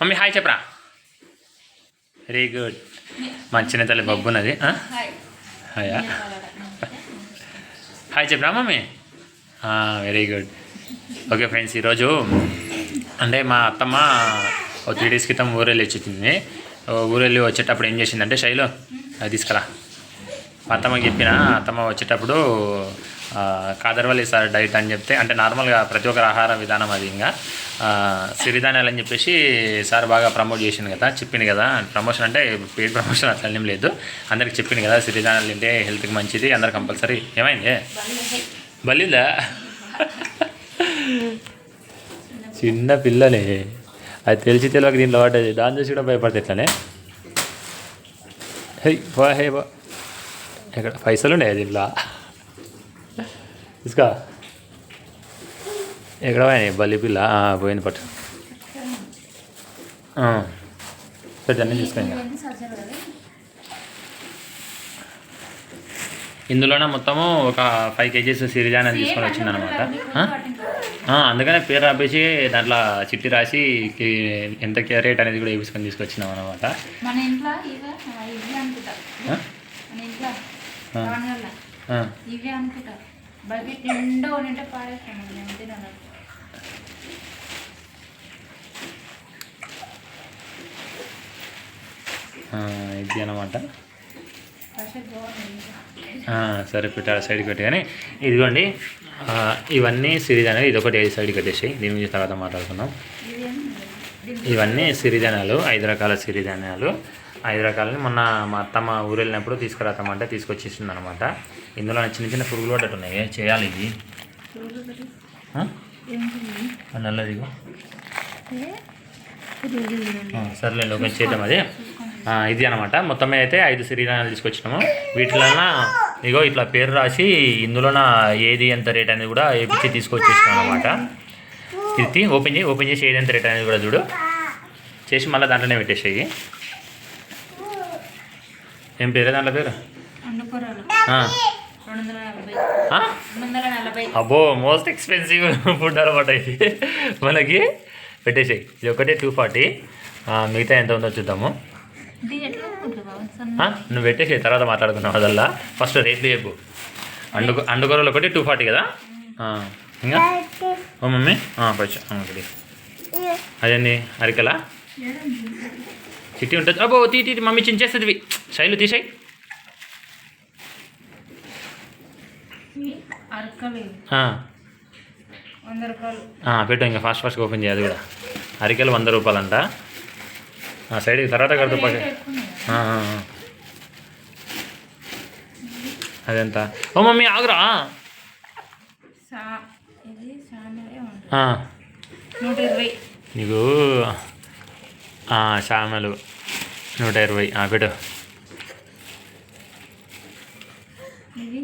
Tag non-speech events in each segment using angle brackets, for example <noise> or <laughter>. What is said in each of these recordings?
Mummy hi చెప్పరా. Very good మా చిన్న తల్లి బబ్బున్నది? హాయ్. హాయా చెప్పరా mummy? Very good okay friends ఈరోజు అంటే మా అత్తమ్మ ఒక త్రీ డేస్ క్రితం ఊరెళ్ళి వచ్చింది ఊరెళ్ళి వచ్చేటప్పుడు ఏం చేసిందంటే శైలు అది తీసుకురా. మా అత్తమ్మకి చెప్పిన అత్తమ్మ వచ్చేటప్పుడు కాదర్వల్లి సార్ డైట్ అని చెప్తే అంటే నార్మల్గా ప్రతి ఒక్కరి ఆహార విధానం అది ఇంకా. సిరిధాన్యాలు అని చెప్పేసి సార్ బాగా ప్రమోట్ చేసింది కదా చెప్పింది కదా. ప్రమోషన్ అంటే పెయిడ్ ప్రమోషన్ అట్లా ఏం లేదు. అందరికి చెప్పింది కదా సిరిధాన్యాలు తింటే హెల్త్కి మంచిది అందరు కంపల్సరీ. ఏమైంది? బలిందా? చిన్న పిల్లలే. అది తెలిసి తెలియక దీంట్లో పడ్డది దాని చూసి కూడా భయపడితే ఇట్లానే హే బా హే బా. ఇక్కడ పైసలు ఉన్నాయి దీంట్లో? ఇసుక. ఎక్కడ పోయినాయి? బల్లి పిల్ల. పోయింది పట్టు. సజ్జలు కదా ఇందులోనే మొత్తము ఒక ఫైవ్ కేజీస్ సిరిజానాలు తీసుకొని వచ్చింది అనమాట అందుకనే పేరు రాపేసి దాంట్లో చిట్టి రాసి ఎంత రేట్ అనేది కూడా వేసుకొని తీసుకొచ్చినాం అనమాట ఇవే అనుకుంటా. బకెట్ నిండా ఉంటే పాడేస్తాను తినాలి ఇది అనమాట సరే పెట్టాలి సైడ్కి పెట్టి. కానీ ఇదిగోండి ఆ, ఇవన్నీ సిరిజానాలు ఇది ఒకటి ఐదు సైడ్కి పెట్టేసి దీని గురించి తర్వాత మాట్లాడుకుందాం. ఇవన్నీ సిరిధాన్యాలు ఐదు రకాల సిరిధాన్యాలు. ఐదు రకాలని మొన్న మా అత్తమ్మ ఊరు వెళ్ళినప్పుడు తీసుకురాతామంటే తీసుకొచ్చేసింది అనమాట ఇందులో చిన్న చిన్న పురుగులు పడ్డట్టు ఉన్నాయి చేయాలి ఇది? నల్లది సర్లేండి ఒక చేద్దాం అది. ఇది అనమాట. మొత్తం అయితే ఐదు సిరిధాన్యాలు తీసుకొచ్చినాము. వీటిలో ఇగో ఇట్లా పేరు రాసి ఇందులోన ఏది ఎంత రేట్ అనేది కూడా వేపించి తీసుకొచ్చేసినాం అనమాట. ఇది ఓపెన్ చేయి ఓపెన్ చేసి ఏది ఎంత రేట్ అనేది కూడా చూడు. చేసి మళ్ళీ దాంట్లోనే పెట్టేసేయి. ఏం పేరు దాంట్లో పేరు? అబ్బో మోస్ట్ ఎక్స్పెన్సివ్ ఫుడ్ అనమాట ఇది. మనకి పెట్టేసేయి. ఇది ఒకటి టూ ఫార్టీ మిగతా ఎంత ఉందో చూద్దాము. నువ్వు పెట్టేసి తర్వాత మాట్లాడుకున్నావు అదల్లా. ఫస్ట్ రేట్లు చెప్పు. అండు అండుకూరలు ఒకటి టూ ఫార్టీ కదా? ఇంకా? Oh mummy. పచ్చ ఒకటి. అదేంది? అరికలా? చిట్టి ఉంటుంది. అబ్బో తీ తీ మమ్మీ చించేస్తుంది. శైలు తీసేయి. రూపాయలు. పెట్టు ఇంకా ఫాస్ట్ ఫాస్ట్గా ఓపెన్ చేయాలి కూడా. అరికెలు వంద రూపాయలంట. ఆ, సైడ్కి తర్వాత కడుతూ పక్క. అదెంత? ఓ మమ్మీ ఆగురా. సామలే నూట ఇరవై. నీకు ఆ, చామలు నూట ఇరవై. పెట్టు ఇది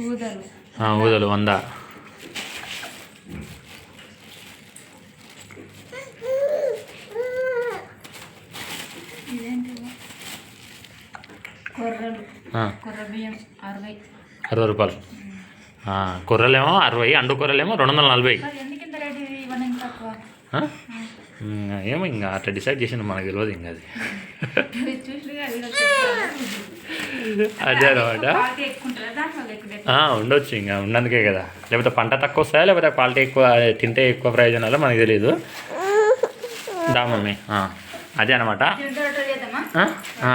ఊదలు. వంద. అరవై. రూపాయలు. ఆ, కూరలేమో అరవై అండు కూరలేమో రెండు వందల నలభై. ఏమో ఇంకా అట్లా డిసైడ్ చేసింది మనకు తెలియదు ఇంకా అది. అదే అనమాట ఉండొచ్చు ఇంకా ఉన్నందుకే కదా. లేకపోతే పంట తక్కువ వస్తాయా లేకపోతే క్వాలిటీ ఎక్కువ తింటే ఎక్కువ ప్రయోజనాలు మనకు తెలియదు దా మమ్మీ ఆ, అదే అనమాట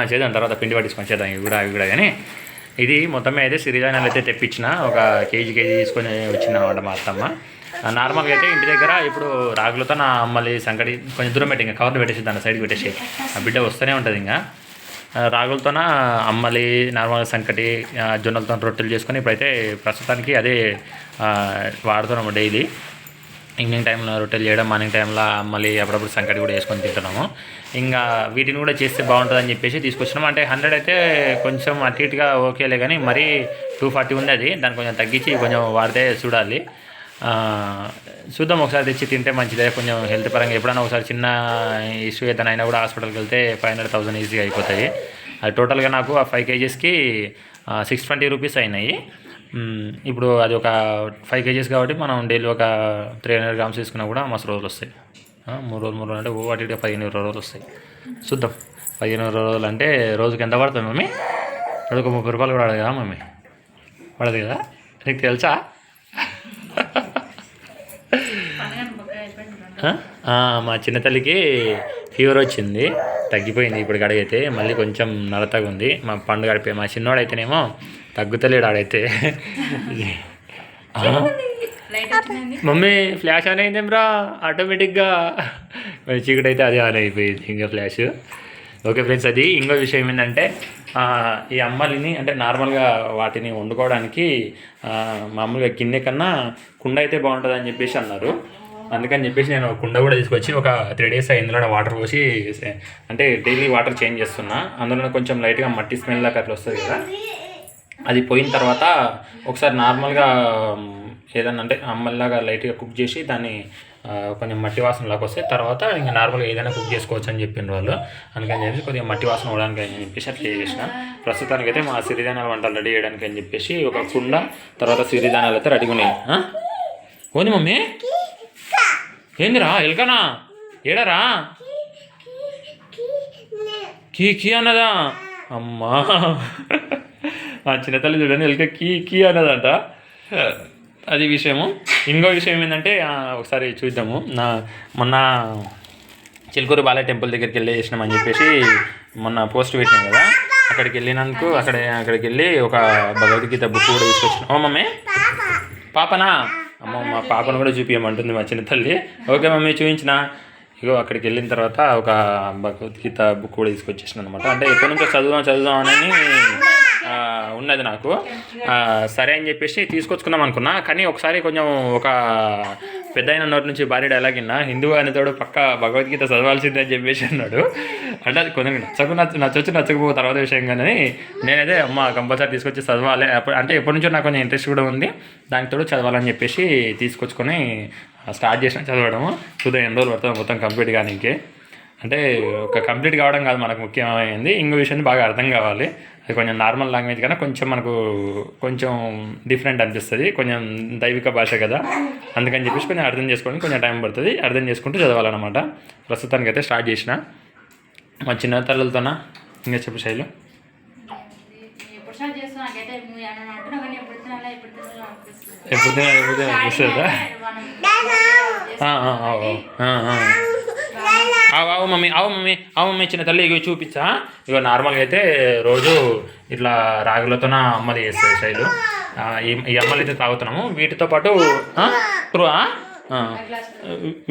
చేద్దాం తర్వాత పిండి పట్టించుకొని చేద్దాం ఇవి కూడా అవి కూడా కానీ. ఇది మొత్తం అయితే సిరిధాన్యాలు అయితే తెప్పించిన ఒక కేజీ కేజీ తీసుకొని వచ్చింది అనమాట మా అత్తమ్మ. నార్మల్గా అయితే ఇంటి దగ్గర ఇప్పుడు రాగులతో నా అమ్మలి సంకటి కొంచెం దూరం పెట్టి ఇంకా కవర్లు పెట్టేసి దాని సైడ్కి పెట్టేసి ఆ బిడ్డ వస్తూనే ఉంటుంది ఇంకా. రాగులతోన అమ్మలి నార్మల్గా సంకటి జొన్నలతో రొట్టెలు చేసుకొని ఇప్పుడైతే ప్రస్తుతానికి అదే వాడుతున్నాము డైలీ. ఈవినింగ్ టైంలో రొట్టెలు చేయడం మార్నింగ్ టైంలో మళ్ళీ అప్పుడప్పుడు సంకటి కూడా వేసుకొని తింటున్నాము. ఇంకా వీటిని కూడా చేస్తే బాగుంటుందని చెప్పేసి తీసుకొచ్చినాము. అంటే హండ్రెడ్ అయితే కొంచెం అటు ఇటుగా ఓకేలే కానీ మరీ టూ ఫార్టీ ఉంది అది. దాన్ని కొంచెం తగ్గించి కొంచెం వాడితే చూడాలి. చూద్దాం ఒకసారి తెచ్చి తింటే మంచిదే. కొంచెం హెల్త్ పరంగా ఎప్పుడైనా ఒకసారి చిన్న ఇష్యూ ఏదైనా అయినా కూడా హాస్పిటల్కి వెళ్తే ఫైవ్ హండ్రెడ్ థౌసండ్ ఈజీగా అయిపోతాయి. అది టోటల్గా నాకు ఆ ఫైవ్ కేజీస్కి సిక్స్ ట్వంటీ రూపీస్ అయినాయి. ఇప్పుడు అది ఒక ఫైవ్ కేజీస్ కాబట్టి మనం డైలీ ఒక త్రీ హండ్రెడ్ గ్రామ్స్ తీసుకున్నా కూడా మస్తు రోజులు వస్తాయి. మూడు రోజులు మూడు రోజులు అంటే ఓ ఇటుగా పదిహేను ఇరవై రోజులు వస్తాయి. చూద్దాం. పదిహేను ఇరవై రోజులు అంటే రోజుకి ఎంత పడుతుంది మమ్మీ? రోజుకు ముప్పై రూపాయలు కూడా పడదు కదా మమ్మీ? పడదు కదా? నీకు తెలుసా పండుగ బొక్క అయిపోయింది ఆ? ఆ, మా చిన్న తల్లికి ఫీవర్ వచ్చింది. తగ్గిపోయింది ఇప్పుడు అడిగితే. మళ్ళీ కొంచెం నలతగా ఉంది మా పండుగ గడిపే మా చిన్నోడైతేనేమో తగ్గుతలేడు ఆడైతే. మమ్మీ ఫ్లాష్ ఆన్ అయిందేమ్రా ఆటోమేటిక్గా. మరి చీకటి అయితే అదే ఆన్ అయిపోయింది ఇంకా ఫ్లాష్. ఓకే ఫ్రెండ్స్ అది ఇంకో విషయం ఏంటంటే ఆ, ఈ అమ్మలిని అంటే నార్మల్గా వాటిని వండుకోవడానికి ఆ, మామూలుగా గిన్నె కన్నా కుండ అయితే బాగుంటుంది అని చెప్పేసి అన్నారు. అందుకని చెప్పేసి నేను కుండ కూడా తీసుకొచ్చి ఒక త్రీ డేస్ ఇందులో వాటర్ పోసి అంటే డైలీ వాటర్ చేంజ్ చేస్తున్నా. అందులో కొంచెం లైట్గా మట్టి స్మెల్ లాగా అట్లా వస్తుంది కదా. అది పోయిన తర్వాత ఒకసారి నార్మల్గా ఏదన్నా అంటే అమ్మల్లాగా లైట్గా కుక్ చేసి దాన్ని కొంచెం మట్టి వాసన లాగా వస్తే తర్వాత ఇంకా నార్మల్గా ఏదైనా కుక్ చేసుకోవచ్చు అని చెప్పిండ్రు వాళ్ళు. అందుకని చెప్పేసి కొద్దిగా మట్టి వాసన అవడానికి అని చెప్పేసి అట్లా చేసిన. ప్రస్తుతానికి అయితే మా సిరిధాన్యాల వంటలు రెడీ చేయడానికి అని చెప్పేసి ఒక కుండ తర్వాత సిరిధాన్యాలు అయితే రెడీగా ఉన్నాయి. ఆ? మమ్మీ. ఏందిరా ఎల్కనా? ఏడరా? కీ కీ అన్నదా? అమ్మా. మా చిన్నతల్లి చూడండి ఎలక కీ కీ అన్నదంట. అది విషయము. ఇంకో విషయం ఏంటంటే ఒకసారి చూద్దాము. నా మొన్న చిలుకూరు బాలయ్య టెంపుల్ దగ్గరికి వెళ్ళి చేసినామని చెప్పేసి మొన్న పోస్ట్ పెట్టినాం కదా అక్కడికి వెళ్ళినందుకు అక్కడ అక్కడికి వెళ్ళి ఒక భగవద్గీత బుక్ కూడా తీసుకొచ్చిన. Oh mummy. పాపనా? అమ్మ మా పాపను కూడా చూపించమంటుంది మా చిన్న తల్లి. ఓకే మమ్మీ చూపించిన. ఇగో అక్కడికి వెళ్ళిన తర్వాత ఒక భగవద్గీత బుక్ కూడా తీసుకొచ్చేసిన అనమాట అంటే ఎప్పటి నుంచో చదువుదాం చదువుదాం అని ఉన్నది నాకు. సరే అని చెప్పేసి తీసుకొచ్చుకుందాం అనుకున్నా. కానీ ఒకసారి కొంచెం ఒక పెద్ద అయిన నోటి నుంచి భారీ డైలాగ్ విన్నా హిందువు అనేతోడు పక్క భగవద్గీత చదవాల్సిందే అని చెప్పేసి అన్నాడు. అంటే అది కొంచెం నచ్చకు నచ్చ నచ్చొచ్చు నచ్చకపో తర్వాత విషయం కానీ నేనైతే అమ్మ కంపల్సరీ తీసుకొచ్చి చదవాలి. అప్పుడు అంటే ఎప్పటి నుంచో నాకు కొంచెం ఇంట్రెస్ట్ కూడా ఉంది. దానికి తోడు చదవాలని చెప్పేసి తీసుకొచ్చుకొని స్టార్ట్ చేసిన చదవడము. చూద్దాం ఎన్ని రోజులు పడుతుంది మొత్తం కంప్లీట్ కానీకి అంటే ఒక కంప్లీట్ కావడం కాదు మనకు ముఖ్యమైనది ఇంకో విషయం బాగా అర్థం కావాలి. అది కొంచెం నార్మల్ లాంగ్వేజ్ కన్నా కొంచెం మనకు కొంచెం డిఫరెంట్ అనిపిస్తుంది. కొంచెం దైవిక భాష కదా. అందుకని చెప్పేసి కొంచెం అర్థం చేసుకోవడానికి కొంచెం టైం పడుతుంది. అర్థం చేసుకుంటూ చదవాలన్నమాట. ప్రస్తుతానికి అయితే స్టార్ట్ చేసిన. మా చిన్న తల్లులతోన ఇంకా చెప్పు శైలు. ఎప్పుడు ఎప్పుడు ఆవు, మమ్మీ ఆవు మమ్మీ ఆవు మమ్మీ చిన్న తల్లి ఇగో చూపించా ఇగో నార్మల్గా అయితే రోజు ఇట్లా రాగులతోన అమ్మలు చేస్తాయి శైలు. ఈ అమ్మలు అయితే తాగుతున్నాము. వీటితో పాటు త్రూ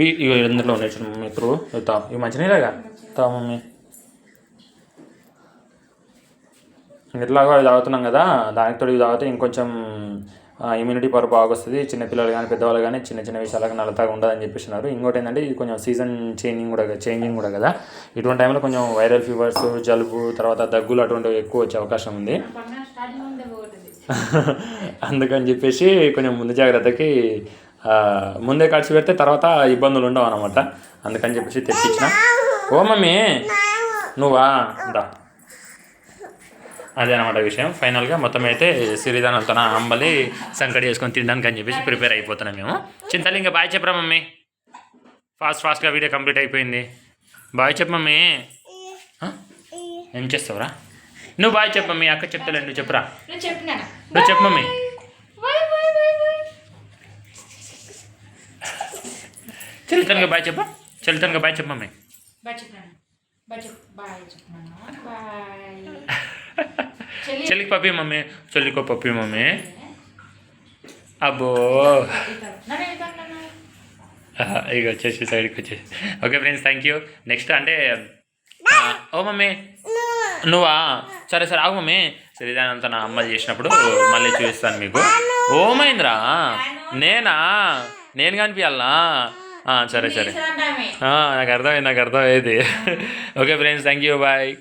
ఇవి ఎందులో ఉన్నాయి చూడు మమ్మీ త్రూ తా ఇవి మంచినీళ్ళగా తా మమ్మీ. ఎట్లాగో అవి తాగుతున్నాం కదా దానికి తోడు ఇవి తాగితే ఇంకొంచెం ఇమ్యూనిటీ పవర్ బాగా వస్తుంది చిన్నపిల్లలు కానీ పెద్దవాళ్ళు కానీ చిన్న చిన్న విషయాలకు నలతగా ఉండదని చెప్పేసినారు. ఇంకోటి ఏంటంటే ఇది కొంచెం సీజన్ చేంజింగ్ కూడా చేంజింగ్ కూడా కదా. ఇటువంటి టైంలో కొంచెం వైరల్ ఫీవర్స్ జలుబు తర్వాత దగ్గులు అటువంటివి ఎక్కువ వచ్చే అవకాశం ఉంది. <laughs> అందుకని చెప్పేసి కొంచెం ముందు జాగ్రత్తకి ముందే ఖర్చు పెడితే తర్వాత ఇబ్బందులు ఉండవు అనమాట అందుకని చెప్పేసి తెప్పించిన. ఓ మమ్మీ నువ్వా? దా. అదే అనమాట విషయం. ఫైనల్గా మొత్తం అయితే సిరిధానంతో అంబలి సంకటి చేసుకొని తినడానికి అని చెప్పేసి ప్రిపేర్ అయిపోతున్నాం మేము. చింతలు ఇంకా బాయ్ చెప్పరా మమ్మీ? ఫాస్ట్ ఫాస్ట్గా వీడియో కంప్లీట్ అయిపోయింది. బాయ్ చెప్పు మమ్మీ? ఏం చేస్తావురా? నువ్వు బాయ్ చెప్పు మమ్మీ అక్క చెప్తలే నువ్వు చెప్పురా. నువ్వు చెప్పు మమ్మీ. చలితనగా బాయ్ చెప్పు చలితనగా బాయ్. చెప్పు. మమ్మీ బాయ్ చెప్పినాను బాయ్ చెప్పు <laughs> చెల్లికి పప్పి మమ్మీ. చెల్లికో పప్పి మమ్మీ. అబ్బో. ఇక వచ్చేసి సైడ్కి వచ్చేసి okay friends thank you. Next అంటే ఆ, ఓ మమ్మీ. నువ్వా? సరే సరే ఆగు మమ్మీ. శ్రీదానంతో నా అమ్మ చేసినప్పుడు మళ్ళీ చూపిస్తాను మీకు. ఓ మహేంద్రా నేనా? నేను కనిపించాలా సరే సరే. నాకు అర్థమైంది నాకు అర్థమైంది. Okay friends thank you bye.